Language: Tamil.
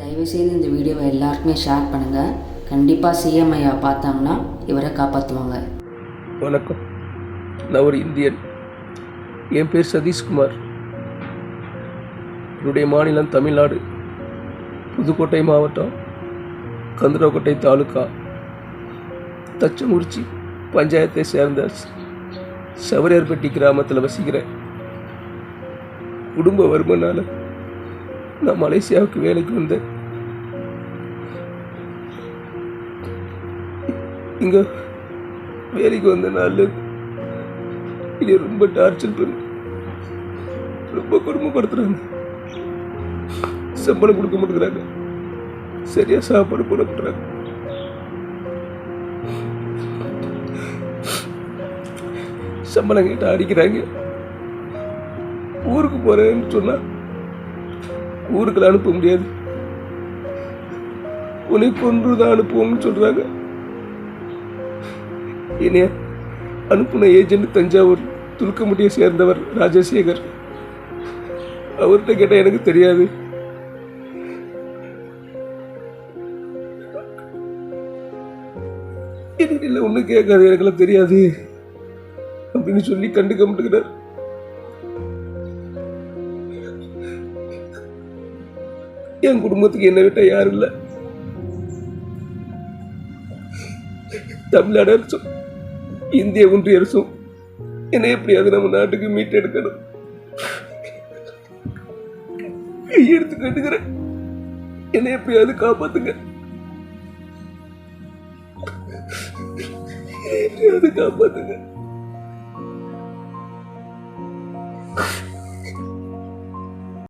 தயவுசெய்து இந்த வீடியோவை எல்லாருக்குமே ஷேர் பண்ணுங்கள் கண்டிப்பாக சிஎம் ஐயா பார்த்தாங்கன்னா இவரை காப்பாற்றுவாங்க வணக்கம். நான் ஒரு இந்தியன். என் பேர் சதீஷ்குமார். என்னுடைய மாநிலம் தமிழ்நாடு. புதுக்கோட்டை மாவட்டம் கந்தரக்கோட்டை தாலுக்கா தச்சங்குறிச்சி பஞ்சாயத்தை சேர்ந்த சவரியர்பட்டி கிராமத்தில் வசிக்கிறேன். குடும்ப வருமனால் நான் மலேசியாவுக்கு வேலைக்கு வந்தேன். இங்க வேலைக்கு வந்த நாள் இங்கே ரொம்ப டார்ச்சர் பண்ணி ரொம்ப கொடுமைப்படுத்துறாங்க. சம்பளம் கொடுக்க மாட்டேங்கிறாங்க. சரியா சாப்பாடு போட மாட்டேறாங்க சம்பளம் கேட்டால் அடிக்கிறாங்க. ஊருக்கு போறேன்னு சொன்னா ஊருக்குள்ள அனுப்ப முடியாது. உன்னை கொன்று தான் அனுப்புவோம்னு சொல்றாங்க. என்னைய அனுப்புன ஏஜென்ட் தஞ்சாவூர் துலுக்கமுடியை சேர்ந்தவர் ராஜசேகர். அவர்கிட்ட கேட்டால் எனக்கு தெரியாது. இல்லை ஒன்றும் கேட்காது எனக்கெல்லாம் தெரியாது. அப்படின்னு சொல்லி கண்டுக்க மாட்டேங்கிறார். என் குடும்பத்துக்கு என்னை விட்ட யாரும் இல்லை. தமிழ்நாடு அரசும் இந்திய ஒன்றிய அரசும் என்னை எப்படியாவது நம்ம நாட்டுக்கு மீட் எடுக்கணும். கையெடுத்து கேட்டுக்கிறேன் என்னை எப்படியாவது காப்பாத்துங்க. எப்படியாவது காப்பாத்துங்க.